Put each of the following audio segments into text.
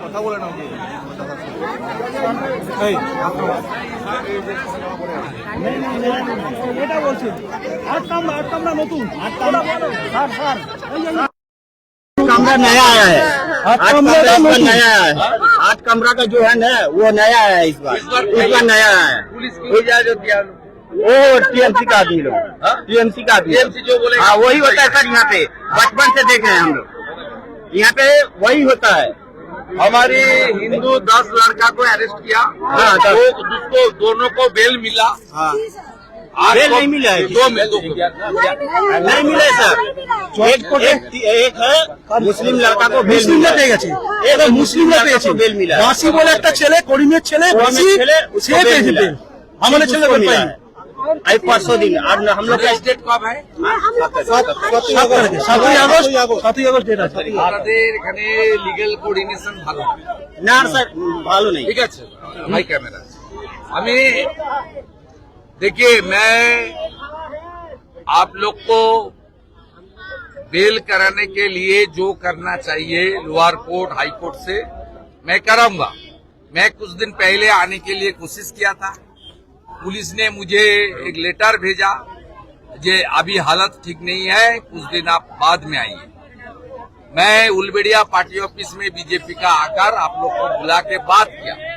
কথা বলে নাও এটা বলছি আট কামরা আট কামরা নতুন আট কামরা স্যার স্যার कमरा नया आया है आठ कमरा कमरा इस बार नहीं। नया है आठ कमरा का जो है ना वो नया है इस बार इस बार नया है वो टीएमसी का आदमी लोग टीएमसी का आदमी टीएमसी जो बोले हाँ वही होता है सर यहाँ पे बचपन से देख रहे हैं हम लोग यहाँ पे वही होता है हमारी हिंदू दस लड़का को अरेस्ट किया हाँ, दस। दो उसको दोनों को बेल मिला हाँ आज बेल को- नहीं मिला है दो में दो को। नहीं मिले सर एक एक एक है मुस्लिम लड़का को बेल মুসলিমরা मिला পেয়ে है। গেছে एक এবার মুসলিমরা लड़का পেয়েছে को बेल मिला है। বাসি বলে একটা ছেলে করিমের ছেলে করিমের বাসি ছেলে, उसको সে बेल পেয়েছে मिला বেল। है। আমাদের ছেলে उसको বেল मिला পাইনি है। अभी परसों दिन और हम लोग का स्टेट कब है সাত তারিখে সাতই আগস্ট সাতই আগস্ট ডেট আছে আমাদের এখানে লিগেল কোঅর্ডিনেশন ভালো ना सर भालो नहीं ঠিক আছে হাই ক্যামেরা আমি देखिए मैं आप लोग को बेल कराने के लिए जो करना चाहिए लोअर कोर्ट हाई कोर्ट से मैं कराऊंगा मैं कुछ दिन पहले आने के लिए कोशिश किया था पुलिस ने मुझे एक लेटर भेजा, जे अभी हालत ठीक नहीं है, कुछ दिन आप बाद में आइए। मैं उलबेड़िया पार्टी ऑफ़िस में बीजेपी का आकर आप लोग को बुला के बात किया।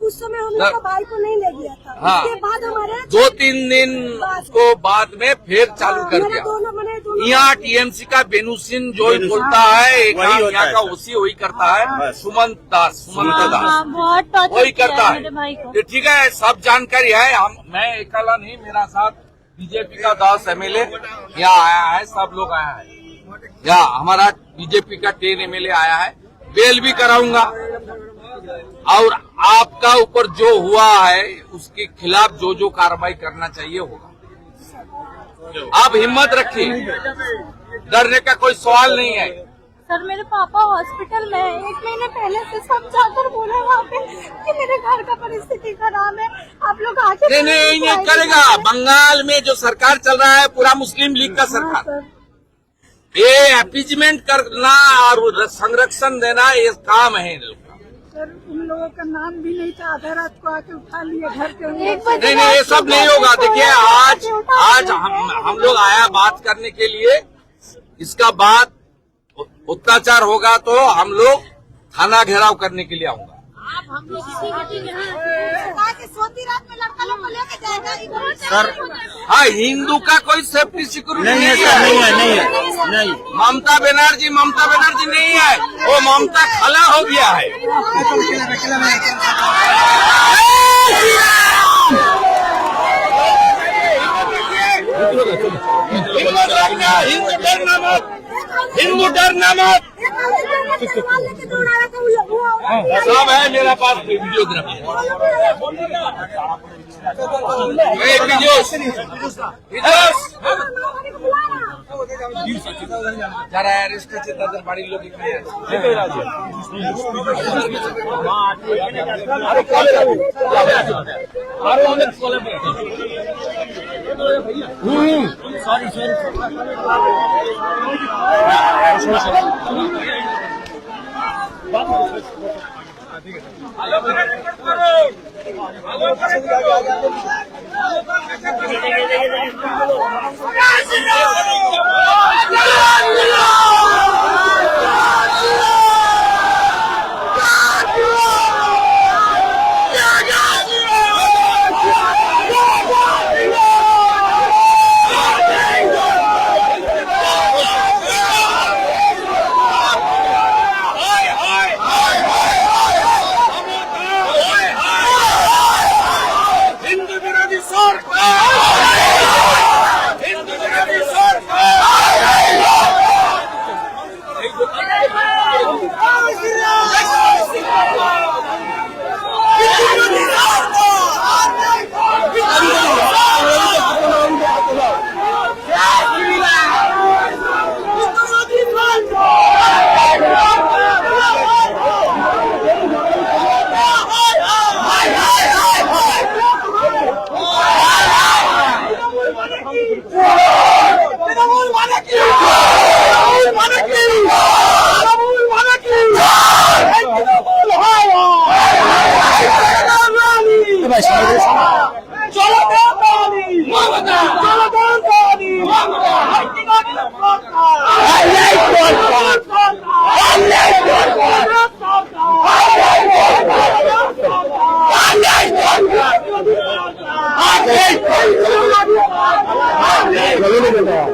उस समय हम लोग भाई को नहीं ले गया था। हाँ। उसके बाद हमारे दो तीन दिन उसको बाद में फिर चालू कर दिया। दोनों मैंने दोनों यहाँ टीएमसी का बेनुसिन जो ही बोलता है एक वही यहाँ का। ओसी वही करता है। सुमंत दास सुमंत हाँ, दास। हाँ, वही करता है तो ठीक है सब जानकारी है। हम मैं अकेला नहीं मेरा साथ बीजेपी का दस एमएलए यहाँ आया है सब लोग आया है। यहाँ हमारा बीजेपी का टेन एमएलए आया है। बेल भी कराऊँगा। और आपका ऊपर जो हुआ है उसके खिलाफ जो जो कार्रवाई करना चाहिए होगा। आप हिम्मत रखिए। डरने का कोई सवाल नहीं है। सर मेरे पापा हॉस्पिटल में है। एक महीने पहले से सब जाकर बोले वहाँ पे कि मेरे घर का परिस्थिति खराब है। आप लोग आके नहीं नहीं नहीं करेगा। बंगाल में जो सरकार चल रहा है पूरा मुस्लिम लीग का सरकार। ये अपीजमेंट करना और संरक्षण देना ये काम है इन लोग सर उन लोगों का नाम भी नहीं था आधा रात को आके उठा लिए घर के एक नहीं नहीं ये सब नहीं होगा। देखिए आज आज हम हम लोग आया बात करने के लिए। इसका बात अत्याचार होगा तो हम लोग थाना घेराव करने के लिए आऊँगा। सोती रात में लड़का लोग को लेके जाएगा सर हाँ हिंदू का कोई सेफ्टी सिक्योरिटी नहीं है सर नहीं है नहीं है नहीं। ममता बनर्जी ममता बनर्जी नहीं है। वो ममता खला हो गया है। हिंदू डरना हिंदू डरना मत। हिंदू डरना मत। लेके दौड़ा रहा था वो लोग सब है मेरा पास वीडियोग्राफी ए, वीडियोस वीडियोस যারা অ্যারেস্ট আছে তাদের বাড়ির লোক এখানে আছে আরো অনেক কলে হিন্দু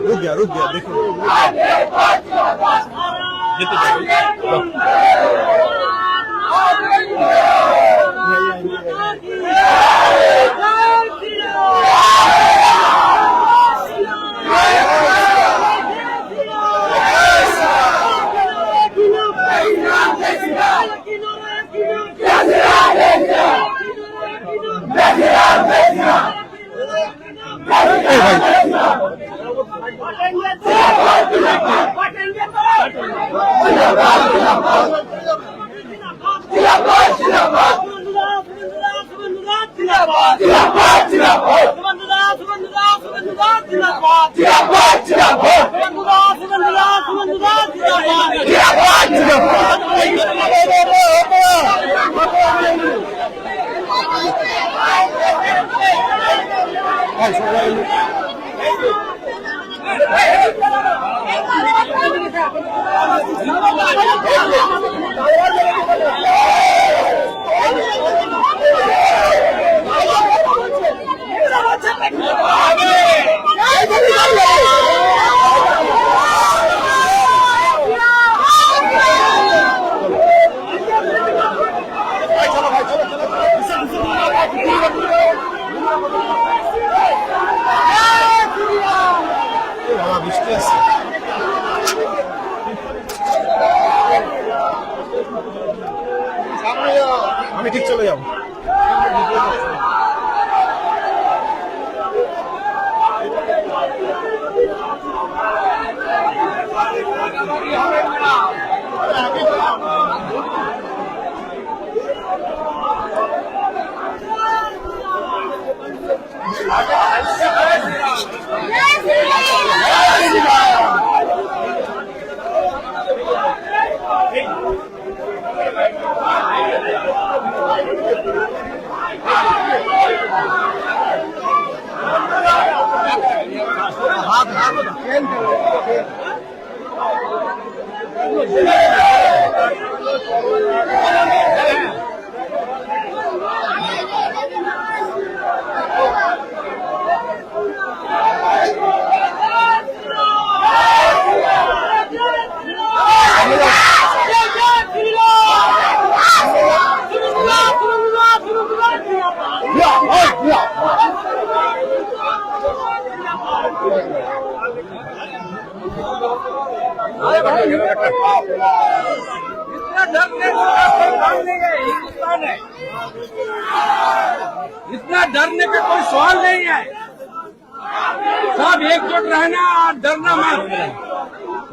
रुक गया रुक गया देखो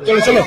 চলো চলো।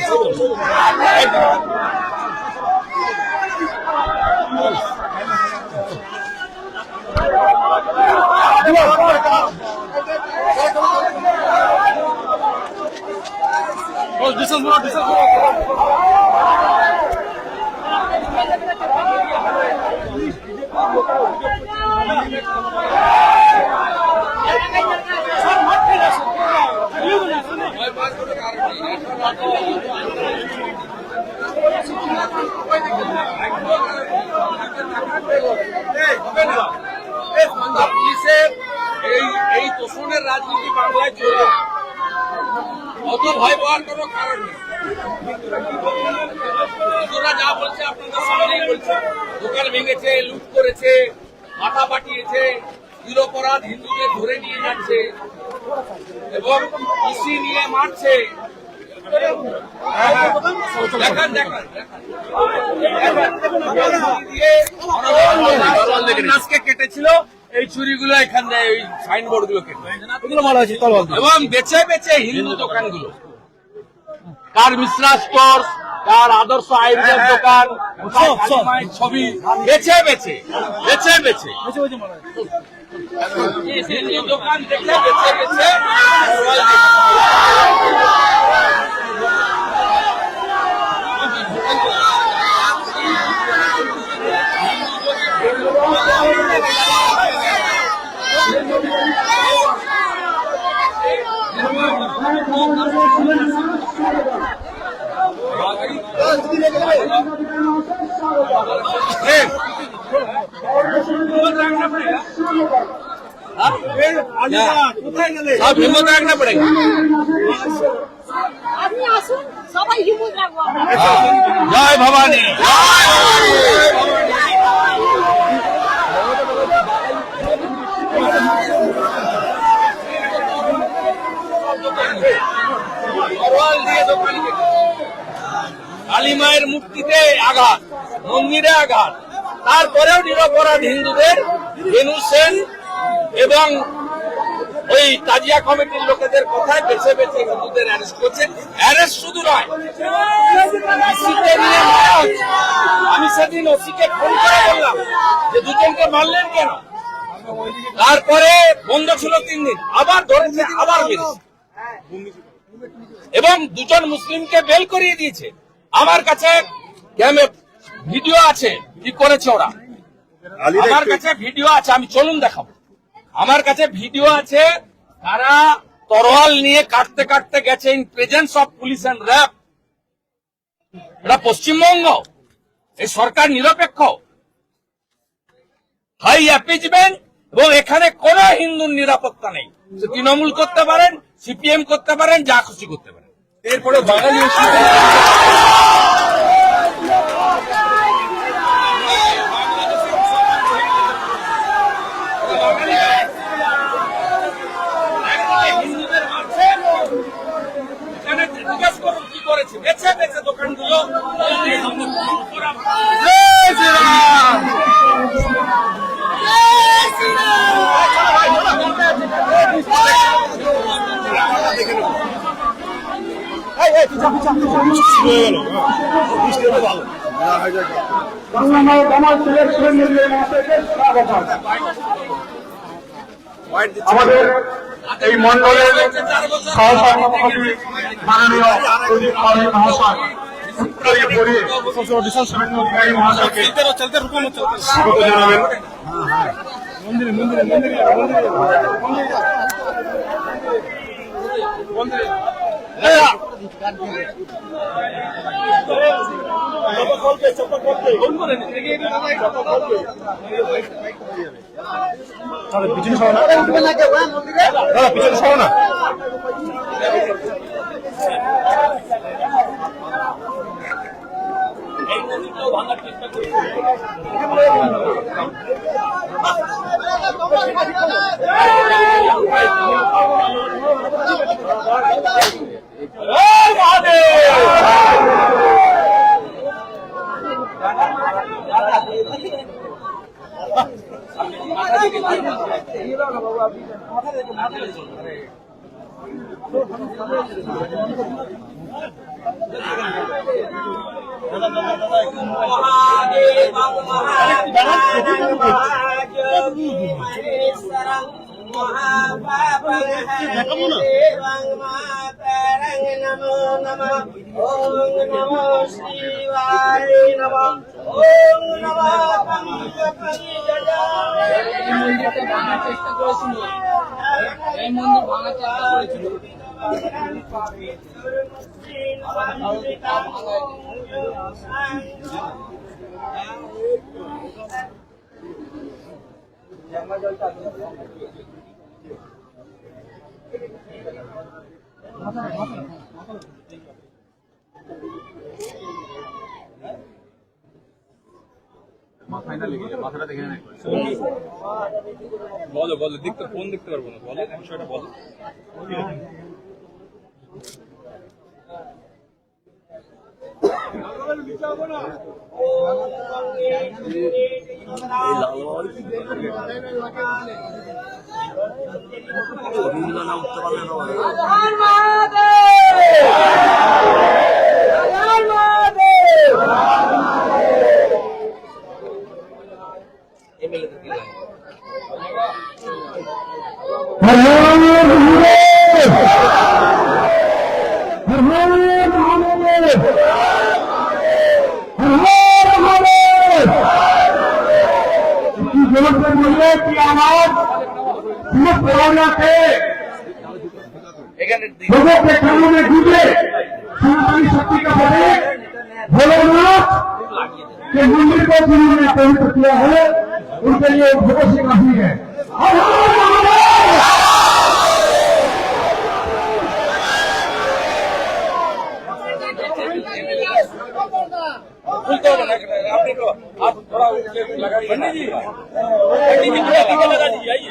কেটেছিল এই চুরিগুলো এখান দিয়ে ওই সাইনবোর্ডগুলো কেটে এবং বেছে বেছে হিন্দু দোকানগুলো। কার মিশ্রা স্টোর তার আদর্শ আয়ুর্বেদ দোকান ছবি বেছে বেছে বেছে বেছে। হিন্দু দোকান দেখে বেছে বেছে। সব হিম্মত রাখনা পড়ে আপনি আসুন সবাই হিম্মত রাখব জয় ভবানী। মায়ের মূর্তিতে আঘাত, মন্দিরে আঘাত। তারপরেও নিরপরাধ হিন্দুদের রেনু সেন এবং ওই তাজিয়া কমিটির লোকেদের কথায় বেছে বেছে হিন্দুদের অ্যারেস্ট করছে। অ্যারেস্ট শুধু নয়। আমি সেদিন ওসিকে ফোন করে বললাম যে, দুজনকে মারলেন কেন? তারপরে বন্ধ ছিল তিন দিন, আবার ধরেছে, আবার এবং দুজন মুসলিমকে বেল করিয়ে দিয়েছে। আমার কাছে ভিডিও আছে কি করেছে ওরা? আমার কাছে ভিডিও আছে আমি চলুন দেখাবো। আমার কাছে ভিডিও আছে তারা তরোয়াল নিয়ে কাটতে কাটতে গেছে in presence of police and RAB এটা পশ্চিমবঙ্গ এই সরকার নিরপেক্ষ। হাই অ্যাপিজমেন্ট এবং এখানে কোন হিন্দুর নিরাপত্তা নেই। তৃণমূল করতে পারেন সিপিএম করতে পারেন যা খুশি করতে পারেন। এরপরে বাঙালি বেছে বেছে দোকানগুলো জয় শ্রীরাম। আমাদের এই মন্ডলের সহসভাপতি মাননীয় প্রদীপ মহাশয় জানাবেন। মন্দিরে মন্দিরে মন্দিরে মন্দিরে। তাহলে পিছনে সরো না। দাদা পিছনে সরো না। ভাঙার চেষ্টা করি করেছিল এই মন্দির ভাঙার চেষ্টা করেছিল মাথা মাথা মাথা বলো বলো দেখতে ফোন দেখতে পারব না। বলো বিষয়টা বলো। না উঠতে कोरोना से এখানে দিন। लोगों के कानों में गूंजे सनातनी शक्ति का प्रतीक भोलेनाथ के मंदिर को जिन्होंने पवित्र किया है उनके लिए भोगों से काफी है हर थोड़ा उसके लगाइए पंडित जी पंडित जी थोड़ा पीछे लगा दीजिए आइए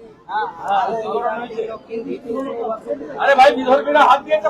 আরে ভাই বিধর্মীরা হাত দিয়ে একটা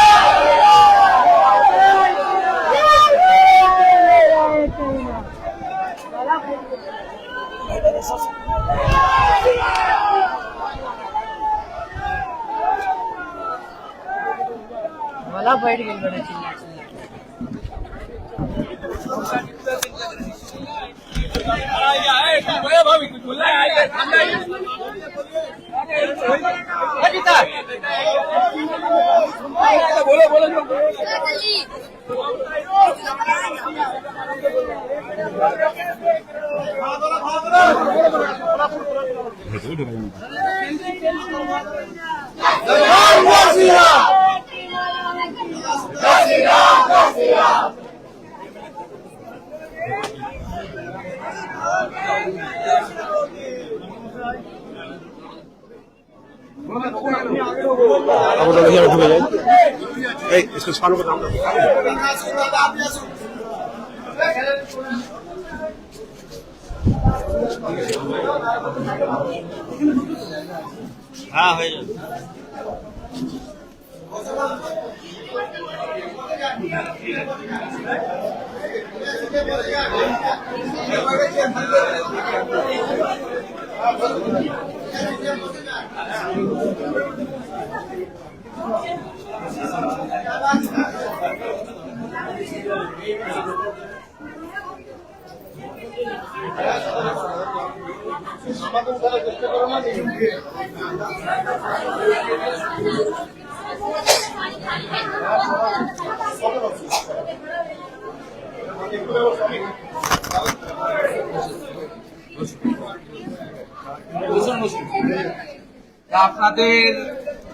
ಹೊಲ ಬಯಡ್ಗೆಲ್ಬೇಡ ಚಿನ್ನ બોલો બોલો ભાદરા ભાદરા তো কয়েকদিন আগে এসেছিলাম কয়েকদিন আগে বাবা হ্যাঁ?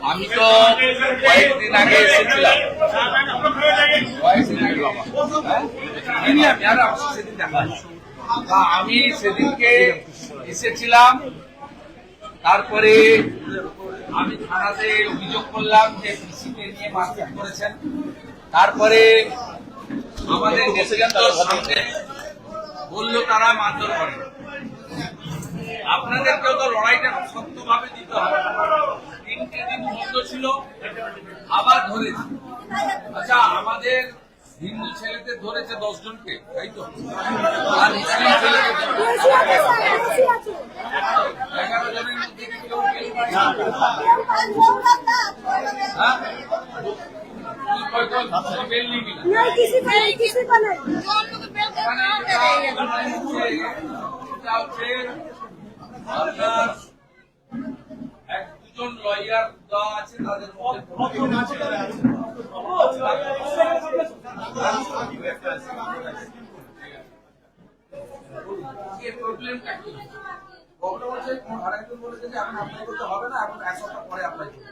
আমি আমি আর আমার সেদিন দেখা হয়নি। তা আমি সেদিনকে এসেছিলাম, তারপরে আমি থানাতে অভিযোগ করলাম যে পিসিকে নিয়ে মারপিট করেছেন। তারপরে আমাদের বলল তারা মারধর করে। আপনাদেরকেও তো লড়াইটা শক্তভাবে দিতে হবে। তিনটে দিন বন্ধ ছিল, আবার ধরেছে। আচ্ছা আমাদের হিন্দু ছেলেতে ধরেছে দশ জনকে তাই তো? আর মুসলিম ছেলেকে এগারো জনের মধ্যে কেউ হ্যাঁ? আপনার এক দুজন লয়ার দেওয়া আছে তাদের মধ্যে প্রবলেমটা কি প্রবলেম হচ্ছে আরেকজন বলেছে যে এখন অ্যাপ্লাই করতে হবে না এখন এক সপ্তাহ পরে অ্যাপ্লাই করতে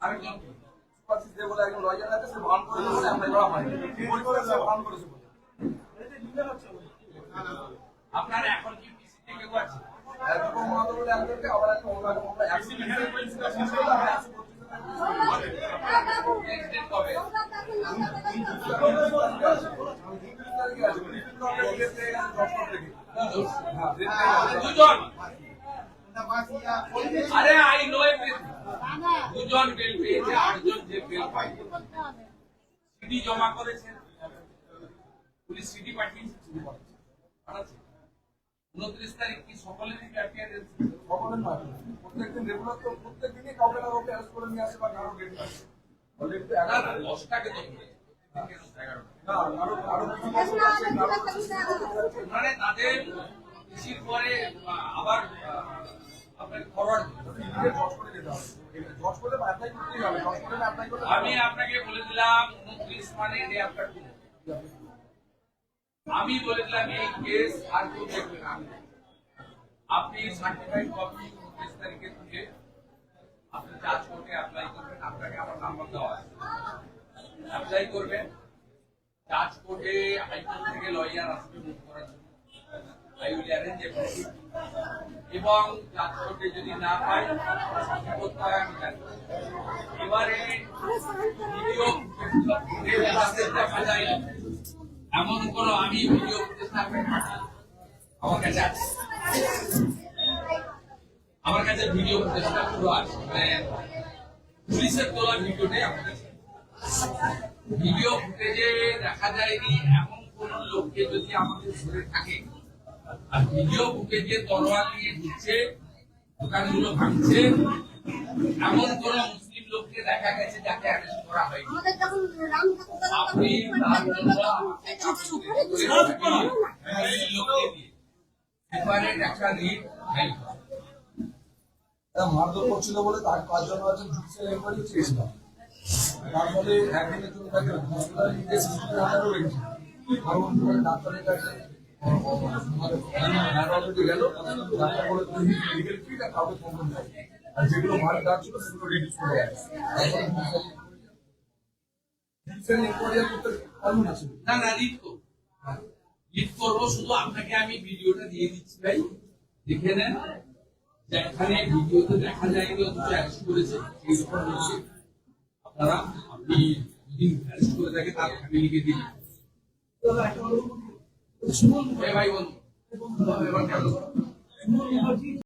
আরেকজন কি? সুপারসিড যে বলে একজন লয়ার আছে সে বন্ধ করে অ্যাপ্লাই হয়নি করেছে। আপনার এখন কি দুজন। আরে আই নো এভরিথিং। দুজন বেল পেয়েছে আটজন যে বেল পাই সিডি জমা করেছেন পুলিশ সিডি পাঠিয়েছে পাঠাচ্ছে উনত্রিশ তারিখ কি সকলেরই অ্যাপিয়ারেন্স সকলের নয়? প্রত্যেকদিন রেগুলার তো প্রত্যেকদিনই কাউকে না কাউকে অ্যারেস্ট করে নিয়ে আসে বা কারও অলরেডি তো এগারো দশটাকে তো আরও আরও কিছু কিছু আছে। কারও মানে তাদের পরে আবার আমি আপনাকে বলে দিলাম উনত্রিশ মানে ডে আফটার টু আমি বলে দিলাম এই কেস আর কেউ দেখবে না। আপনি সার্টিফাইড কপি উনত্রিশ তারিখে তুলে আপনি জাজ কোর্টে অ্যাপ্লাই করবেন আপনাকে আমার নাম্বার দেওয়া আছে। অ্যাপ্লাই করবেন জাজ কোর্টে হাইকোর্ট থেকে লয়ার আসবে মুখ করার জন্য। আই উইল অ্যারেঞ্জ এবং জাজ কোর্টে যদি না পাই কি করতে হয় আমি জানি। এবারে ভিডিও দেখা যায়। এমন কোন আমি ভিডিও আমার কাছে আছে। আমার কাছে ভিডিও পুরো আছে। মানে পুলিশের তোলা ভিডিওটাই আমার কাছে। ভিডিও ফুটেজে দেখা যায়নি এমন কোন লোককে যদি আমাদের ধরে থাকে। আর ভিডিও ফুটেজে তলোয়ার নিয়ে ঢুকছে দোকানগুলো ভাঙছে, এমন কোন লোককে দেখা গেছে যাকে অ্যারেস্ট করা হয়নি। আপনি তার এই লোককে দিয়ে এবারে একটা রিট ফাইল মারধর করছিল বলে তার পাঁচজন পাঁচজন জুডিশিয়াল এনকোয়ারি চেয়েছিলাম তার ফলে একদিনের জন্য তাকে হসপিটাল আনারও রেখেছি কারণ ডাক্তারের কাছে গেল। ডাক্তার বলে তুমি মেডিকেল ফিট কাউকে হবে। আর যেগুলো মার দাগ ছিল সেগুলো রিডিউস করে না না করব। করব শুধু আপনাকে আমি ভিডিওটা দিয়ে দিচ্ছি ভাই। দেখে নেন যেখানে ভিডিওতে দেখা যায়নি অথচ অ্যারেস্ট করেছে সেই রকম বলছে আপনারা আপনি যদি অ্যারেস্ট করে থাকে তার ফ্যামিলিকে দিন। শুনুন। ভাই বন্ধু এবার কেমন